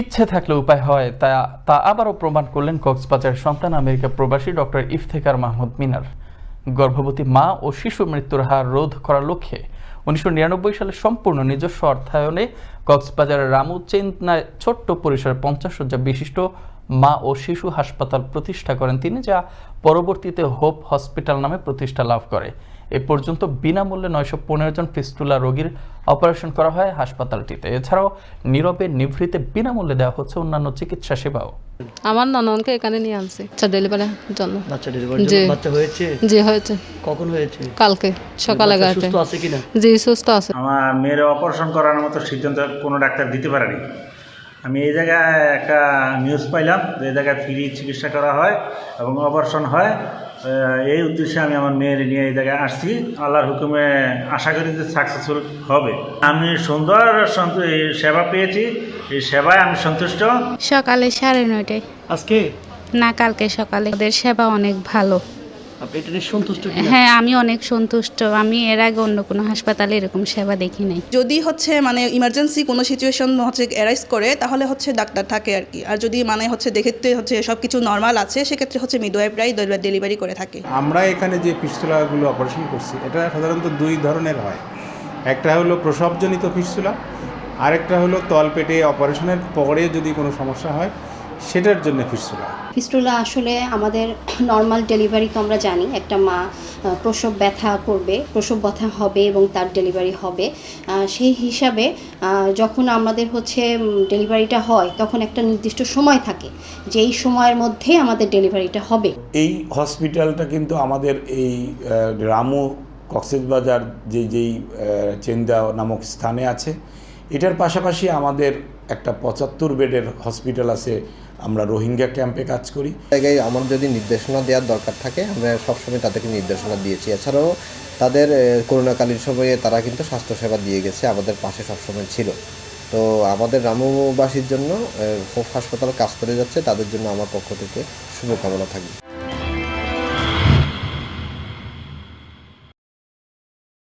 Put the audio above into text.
ইচ্ছে থাকলে উপায় হয় তা তা আবারও প্রমাণ করলেন কক্সবাজার সন্তান আমেরিকা প্রবাসী ডক্টর ইফতেখার মাহমুদ মিনার। গর্ভবতী মা ও শিশু মৃত্যুর হার রোধ করার লক্ষ্যে উনিশশো নিরানব্বই সালে সম্পূর্ণ নিজস্ব অর্থায়নে কক্সবাজারের রামু চেন্নায় ছোট্ট পরিসরে পঞ্চাশ শয্যা বিশিষ্ট মা ও শিশু হাসপাতাল প্রতিষ্ঠা করেন তিনি, যা পরবর্তীতে হোপ হসপিটাল নামে প্রতিষ্ঠা লাভ করে। এ পর্যন্ত বিনামূল্যে নয়শো পনেরো জন ফিস্টুলা রোগীর অপারেশন করা হয় হাসপাতালটিতে। এছাড়াও নীরবে নিভৃতে বিনামূল্যে দেওয়া হচ্ছে অন্যান্য চিকিৎসা সেবাও। আমার নননকে এখানে নিয়ে আনছি আচ্ছা ডেলিভারির জন্য। বাচ্চা ডেলিভারি জি। বাচ্চা হয়েছে? জি হয়েছে। কখন হয়েছে? কালকে সকাল বাচ্চা এগারোটায়। সুস্থ আছে কিনা? জি সুস্থ আছে। আমার মেয়ের অপারেশন করানোর মতো সিদ্ধান্ত কোনো ডাক্তার দিতে পারেনি। আমি এই জায়গায় একটা নিউজ পাইলাম যে এই জায়গায় ফ্রি চিকিৎসা করা হয় এবং অপারেশন হয়। এই উদ্দেশ্যে আমি আমার মেয়ের নিয়ে এই জায়গায় আসছি। আল্লাহর হুকুমে আশা করি যে সাকসেসফুল হবে। আমি সুন্দর সেবা পেয়েছি। এই সেবায় আমি সন্তুষ্ট। সকালে সাড়ে নয়টায়। আজকে? না কালকে সকালে। ওদের সেবা অনেক ভালো। হ্যাঁ আমি অনেক সন্তুষ্ট। আমি এর আগে অন্য কোনো হাসপাতালে এরকম সেবা দেখি নাই। যদি হচ্ছে মানে ইমার্জেন্সি কোনো সিচুয়েশন হচ্ছে অ্যারাইজ করে তাহলে হচ্ছে ডাক্তার থাকে আর কি। আর যদি মানে হচ্ছে দেখতে হচ্ছে সব কিছু নর্মাল আছে সেক্ষেত্রে হচ্ছে মিডওয়াইফরাই ডেলিভারি করে থাকে। আমরা এখানে যে পিস্তুলাগুলো অপারেশন করছি এটা সাধারণত দুই ধরনের হয়। একটা হলো প্রসবজনিত পিস্তুলা আরেকটা হলো তলপেটে অপারেশনের পরে যদি কোনো সমস্যা হয় সেটার জন্য পিস্তুলা ফিস্টুলা আসলে আমাদের নর্মাল ডেলিভারি তো আমরা জানি একটা মা প্রসব ব্যথা করবে প্রসব ব্যথা হবে এবং তার ডেলিভারি হবে। সেই হিসাবে যখন আমাদের হচ্ছে ডেলিভারিটা হয় তখন একটা নির্দিষ্ট সময় থাকে যে এই সময়ের মধ্যে আমাদের ডেলিভারিটা হবে। এই হসপিটালটা কিন্তু আমাদের এই রামু কক্সবাজার যে যেই চেন্দা নামক স্থানে আছে এটার পাশাপাশি আমাদের একটা পঁচাত্তর বেডের হসপিটাল আছে, আমরা রোহিঙ্গা ক্যাম্পে কাজ করি। জায়গায় আমার যদি নির্দেশনা দেওয়ার দরকার থাকে, আমরা সবসময় তাদেরকে নির্দেশনা দিয়েছি। এছাড়াও তাদের করোনাকালীন সময়ে তারা কিন্তু স্বাস্থ্যসেবা দিয়ে গেছে, আমাদের পাশে সবসময় ছিল। তো আমাদের রামুবাসীর জন্য হাসপাতাল কাজ করে যাচ্ছে, তাদের জন্য আমার পক্ষ থেকে শুভকামনা থাকবে।